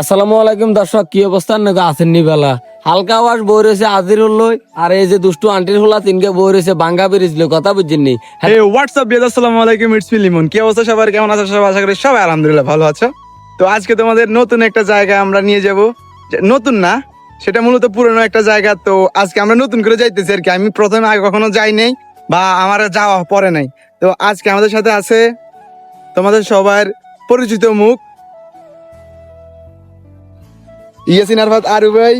আসসালামু আলাইকুম দর্শক, কি অবস্থা? নাকি আছেন নি বেলা হালকা আওয়াজ বই রয়েছে আজির হল্লই আর এই যে দুষ্টু আন্টির হলা তিনকে বই রয়েছে বাঙ্গা বেরিয়েছিল কথা বুঝছেন নি হোয়াটসঅ্যাপ আসসালামু আলাইকুম ইটস লিমন কি অবস্থা সবার? কেমন আছো সবাই? আশা করি সবাই আলহামদুলিল্লাহ ভালো আছো। তো আজকে তোমাদের নতুন একটা জায়গা আমরা নিয়ে যাব। নতুন না, সেটা মূলত পুরনো একটা জায়গা। তো আজকে আমরা নতুন করে যাইতেছি আর কি। আমি প্রথমে আগে কখনো যাই নাই বা আমার যাওয়া পরে নাই। তো আজকে আমাদের সাথে আছে তোমাদের সবার পরিচিত মুখ ইয়াসিন আরফাত আরু ভাই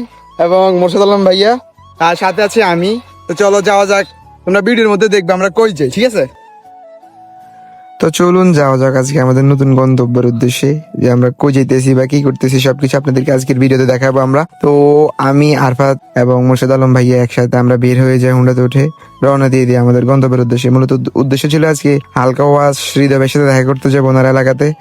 এবং মোর্শেদ আলম ভাইয়া। আর সাথে আছে আমি। তো চলো যাওয়া যাক। তোমরা ভিডিওর মধ্যে দেখবে আমরা কই যাই, ঠিক আছে? তো চলুন যাওয়া যাক আজকে আমাদের নতুন গন্তব্যের উদ্দেশ্যে, যে আমরা কই যেতেছি বা কি করতেছি, সবকিছু আপনাদেরকে আজকের ভিডিওতে দেখাবো আমরা। তো আমি, আরফাত এবং মোর্শেদ আলম ভাইয়া একসাথে আমরা বের হয়ে যাই হুন্ডাতে উঠে, রওনা দিয়ে দিই আমাদের গন্তব্যের উদ্দেশ্যে। মূলত উদ্দেশ্য ছিল আজকে হালকা ওয়াজ শ্রীদেবের সাথে দেখা করতে যাব ওনার এলাকাতে।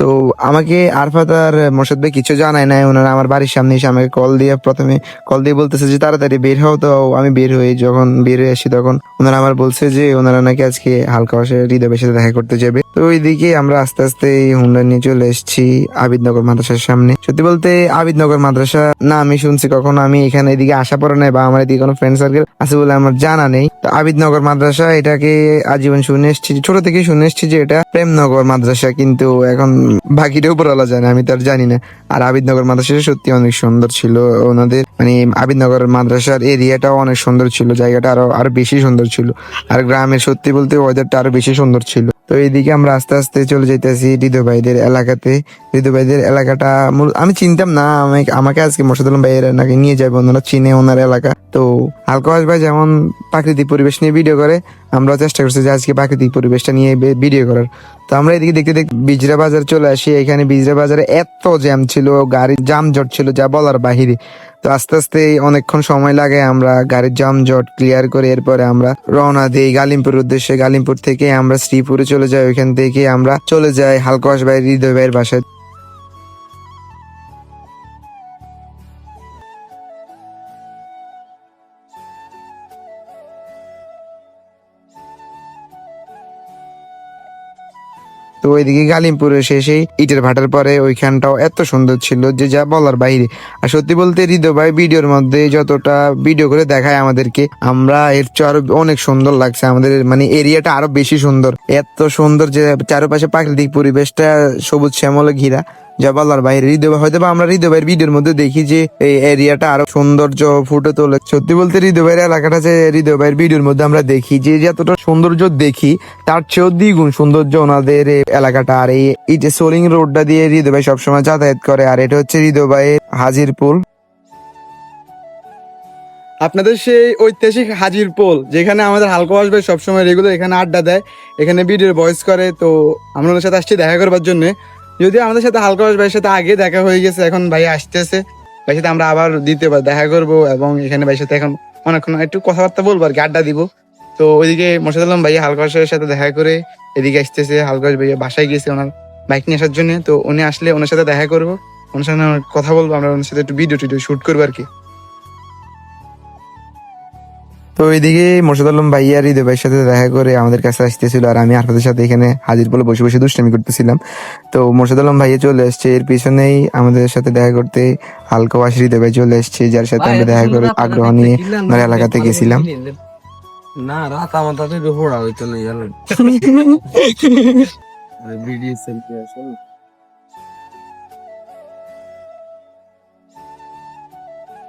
তো আমাকে আরফাত আর মোর্শেদ ভাই কিছু জানায় নাই ওনারা আমার বাড়ির সামনে এসে আমাকে কল দিয়ে প্রথমে কল দিয়ে বলতেছে যে, তাড়াতাড়ি বের হও তো, আমি বের হই। যখন বের হয়ে আসি তখন ওনারা আমার বলছে যে ওনারা নাকি আজকে হালকা বাসে হৃদয়ের সাথে দেখা করতে যাবে। তো ওইদিকে আমরা আস্তে আস্তে হুন্ডা নিয়ে চলে এসেছি আবিদনগর মাদ্রাসার সামনে। সত্যি বলতে আবিদনগর মাদ্রাসা না, আমি শুনছি কখনো আমি এখানে এদিকে আসা পড়ে নাই বা আমার এদিকে কোনো ফ্রেন্ড সার্কেল আছে বলে আমার জানা নেই। তো আবিদনগর মাদ্রাসা এটাকে আজীবন শুনে এসেছি, ছোট থেকে শুনে এসেছি যে এটা প্রেমনগর মাদ্রাসা, কিন্তু এখন বাকিটা উপরওয়ালা জানে, আমি তার জানি না। আর আবিদনগর মাদ্রাসা সত্যি অনেক সুন্দর ছিল। ওনাদের মানে আবিদনগর মাদ্রাসার এরিয়াটাও অনেক সুন্দর ছিল, জায়গাটা আরও আরও বেশি সুন্দর ছিল। আর গ্রামের সত্যি বলতে ওয়েদারটা আরও বেশি সুন্দর ছিল। তো এইদিকে আমরা আস্তে আস্তে চলে যাইতেছি হৃদয় ভাইদের এলাকাতে। হৃদয় ভাইদের এলাকাটা আমি চিনতাম না, আমি- আমাকে আজকে মোর্শেদ আলম ভাইয়ের নাকি নিয়ে যাবে, ওনারা চিনে ওনার এলাকা। তো হালকাওয়াজ ভাই যেমন প্রাকৃতিক পরিবেশ নিয়ে ভিডিও করে আমরা চেষ্টা করছি যে আজকে প্রাকৃতিক পরিবেশটা নিয়ে ভিডিও করার। তো আমরা এদিকে দেখতে দেখতে বিজরা বাজার চলে আসি। এখানে বিজরা বাজারে এত জ্যাম ছিল, গাড়ির জামজট ছিল, যা বলার বাহিরে। তো আস্তে আস্তে অনেকক্ষণ সময় লাগে আমরা গাড়ির জামজট ক্লিয়ার করে এরপরে আমরা রওনা দিই গালিমপুর উদ্দেশ্যে। গালিমপুর থেকে আমরা শ্রীপুরে চলে যাই। ওইখান থেকে আমরা চলে যাই হালকাশ বাইরে হৃদয় ভাইয়ের বাসায়। তো ওইদিকে গালিমপুরে শেষে ইটের ভাটার পরে ওইখানটাও এত সুন্দর ছিল যে যা বলার বাইরে। আর সত্যি বলতে হৃদয় ভাই, ভিডিওর মধ্যে যতটা ভিডিও করে দেখায় আমাদেরকে, আমরা এর চেয়ে আরও অনেক সুন্দর লাগছে। আমাদের মানে এরিয়াটা আরও বেশি সুন্দর। এত সুন্দর যে চারপাশে প্রাকৃতিক পরিবেশটা সবুজ শ্যামলে ঘিরা। যা বলার বাইরে। হৃদয় হয়তো বা আমরা হৃদয় ভাইয়ের ভিডিওর মধ্যে দেখি যে এই এরিয়াটা আরও সৌন্দর্য ফুটে তোলে। সত্যি বলতে হৃদয় ভাইয়ের এলাকাটা যে হৃদয় ভাইয়ের ভিডিওর মধ্যে আমরা দেখি, যে যতটা সৌন্দর্য দেখি, তার চেয়েও দ্বিগুণ সৌন্দর্য ওনাদের এলাকাটা। আর এই যে সোলিং রোডটা দিয়ে হৃদয় ভাই সবসময় যাতায়াত করে, আর এটা হচ্ছে হৃদয় ভাইয়ের হাজিরপুর আপনাদের সেই ঐতিহাসিক হাজির পোল যেখানে আমাদের হালকা আসবে সবসময় রেগুলার এখানে আড্ডা দেয়, এখানে ভিডিওর ভয়েস করে। তো আমরা ওনার সাথে আসছি দেখা করবার জন্য। যদিও আমাদের সাথে হালকা ভাইয়ের সাথে আগে দেখা হয়ে গেছে, এখন ভাই আসতেছে। ভাইয়ের সাথে আমরা আবার দ্বিতীয়বার দেখা করব এবং এখানে ভাইয়ের সাথে এখন অনেকক্ষণ একটু কথাবার্তা বলব আর কি, আড্ডা দিব। তো ওইদিকে মোর্শেদ আলম ভাইয়া হালকা ভাইয়ের সাথে দেখা করে এদিকে আসতেছে, হালকা ভাইয়া বাসায় গেছে ওনার বাইক নিয়ে আসার জন্য। তো উনি আসলে ওনার সাথে দেখা করব, ওনার সাথে কথা বলব, আমরা ওনার সাথে একটু ভিডিও টিডিও শুট করব আর কি। তো ওইদিকে মোর্শেদ আলম ভাইয়া হৃদয় ভাইয়ের সাথে দেখা করে আমাদের কাছে আসতেছিল আর আমি আরফাদের সাথে এখানে হাজির বলে বসে বসে দুষ্টামি করতেছিলাম। তো মোর্শেদ আলম ভাইয়া চলে আসছে এর পিছনেই আমাদের সাথে দেখা করতে হালকা ওয়াস হৃদয় ভাই চলে আসছে যার সাথে আমরা দেখা করে আগ্রহ নিয়ে আমার এলাকাতে গেছিলাম। না রাত আমার পড়া হইতো না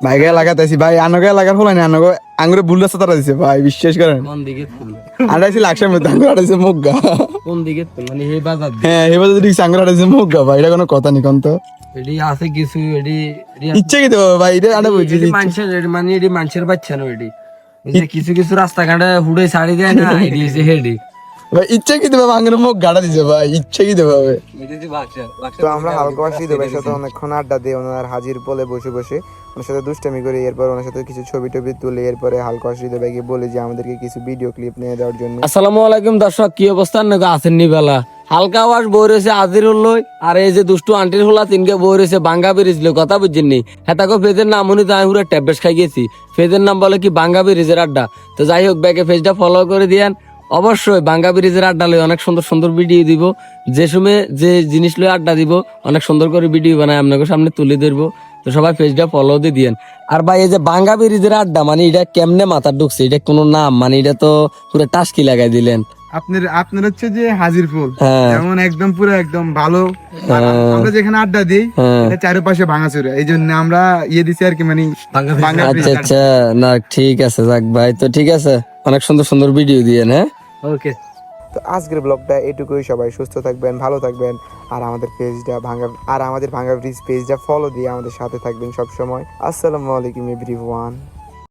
ভাইকে এলাকাতে আছি ভাই আনগে এলাকার হলো না আনগে আঙ্গুরে ভুল রাস্তা তারা দিছে ভাই বিশ্বাস করেন। কোন দিকে তুল? আড়াইছি লাখের মধ্যে আঙ্গুর আড়াইছে মুগা কোন দিকে মানে এই বাজার। হ্যাঁ এবার যদি আঙ্গুর আড়াইছে মুগা ভাই এটা কোনো কথা নেই কোন তো এডি আছে কিছু এডি ইচ্ছে কি দেবো ভাই এটা আরে বুঝছি মানুষের এডি মানে এডি মানুষের বাচ্চা না এডি। কিছু কিছু রাস্তাঘাটে হুড়ে ছাড়ি দেয় না এডি হেডি। ভাই ইচ্ছে কি দেবো আঙ্গুর মুখ গাড়া দিছে ভাই? ইচ্ছে কি দেবো ভাই তো আমরা হালকা ওয়াস হৃদয় সাথে অনেকক্ষণ আড্ডা দিই ওনার হাজির পোলে বসে বসে ওনার সাথে দুষ্টামি করি এরপর ওনার সাথে কিছু ছবি টবি তুলে এরপরে হালকা ওয়াস হৃদয় ভাইকে বলি যে আমাদেরকে কিছু ভিডিও ক্লিপ নিয়ে দেওয়ার জন্য। আসসালামু আলাইকুম দর্শক কি অবস্থা? নাকি আছেন নি বেলা? হালকা আওয়াজ বই রয়েছে আজির হল্লই আর এই যে দুষ্টু আন্টির হলা তিনকে বই রয়েছে বাঙ্গা বেরিয়েছিল কথা বুঝছেন নি হ্যাঁ তাকে ফেজের নাম উনি তো আমি পুরো ট্যাবলেট খাই গেছি। ফেজের নাম বলে কি বাঙ্গা বেরিয়েছে আড্ডা? তো যাই হোক ব্যাকে ফেজটা ফলো করে দিয়েন। অবশ্যই বাঙ্গা ব্রিজের আড্ডা লই অনেক সুন্দর সুন্দর ভিডিও দিব। যে সময় যে জিনিস লই আড্ডা দিব, অনেক সুন্দর করে ভিডিও বানাই আপনাকে সামনে তুলে ধরবো। তো সবাই পেজটা ফলো দিয়ে দিয়েন। আর ভাই, এই যে বাঙ্গা ব্রিজের আড্ডা মানে এটা কেমনে মাথা ঢুকছে? এটা কোনো নাম? মানে এটা তো পুরো টাস্কি লাগাই দিলেন। আপনার আপনার হচ্ছে যে হাজির ফুল। হ্যাঁ। যেমন একদম পুরো একদম ভালো। আমরা যেখানে আড্ডা দিই হ্যাঁ। এটা চারপাশে ভাঙাচুরা। এই জন্য আমরা ইয়ে দিছি আর কি মানে আচ্ছা আচ্ছা। না ঠিক আছে যাক ভাই। তো ঠিক আছে অনেক সুন্দর সুন্দর ভিডিও দিয়েন হ্যাঁ? ওকে তো আজকের ব্লগটা এটুকুই। সবাই সুস্থ থাকবেন ভালো থাকবেন। আর আমাদের পেজটা ভাঙ্গা আর আমাদের ভাঙ্গা ব্রিজ পেজটা ফলো দিয়ে আমাদের সাথে থাকবেন সব সময় আসসালামু আলাইকুম এভরিওয়ান